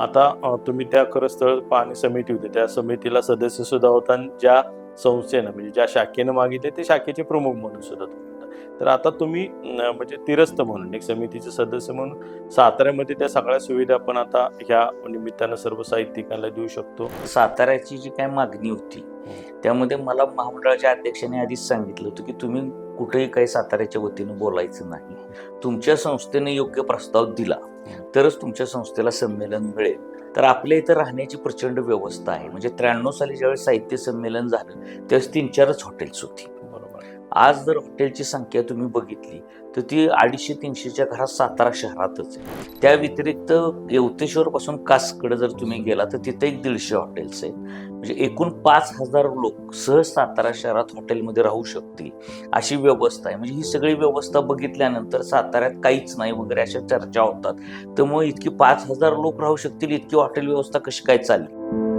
आता तुम्ही त्या खरं स्थळ पाहणी समिती होती. त्या समितीला सदस्य सुद्धा होता आणि ज्या संस्थेनं म्हणजे ज्या शाखेनं मागितले ते शाखेचे प्रमुख म्हणून सुद्धा. तर आता तुम्ही म्हणजे तिरस्त म्हणून एक समितीचे सदस्य म्हणून साताऱ्यामध्ये त्या सगळ्या सुविधा आपण आता ह्या निमित्तानं सर्व साहित्यिकांना देऊ शकतो. साताऱ्याची जी काय मागणी होती त्यामध्ये मला महामंडळाच्या अध्यक्षाने आधीच सांगितलं होतं की तुम्ही कुठेही काही साताऱ्याच्या वतीनं बोलायचं नाही. तुमच्या संस्थेने योग्य प्रस्ताव दिला तरच तुमच्या संस्थेला संमेलन मिळेल. तर आपल्या इथं राहण्याची प्रचंड व्यवस्था आहे. म्हणजे त्र्याण्णव साली ज्यावेळेस साहित्य संमेलन झालं त्यावेळेस तीन चारच हॉटेल्स होती. बरोबर. आज जर हॉटेलची संख्या तुम्ही बघितली तर ती अडीचशे तीनशेच्या घरात सातारा शहरातच आहे. त्या व्यतिरिक्त येवतेश्वर पासून कासकडे जर तुम्ही गेला तर तिथे एक दीडशे हॉटेल्स आहेत. म्हणजे एकूण पाच हजार लोक सहज सातारा शहरात हॉटेलमध्ये राहू शकतील अशी व्यवस्था आहे. म्हणजे ही सगळी व्यवस्था बघितल्यानंतर साताऱ्यात काहीच नाही वगैरे अशा चर्चा होतात. तर मग इतकी पाच हजार लोक राहू शकतील इतकी हॉटेल व्यवस्था कशी काय चालली?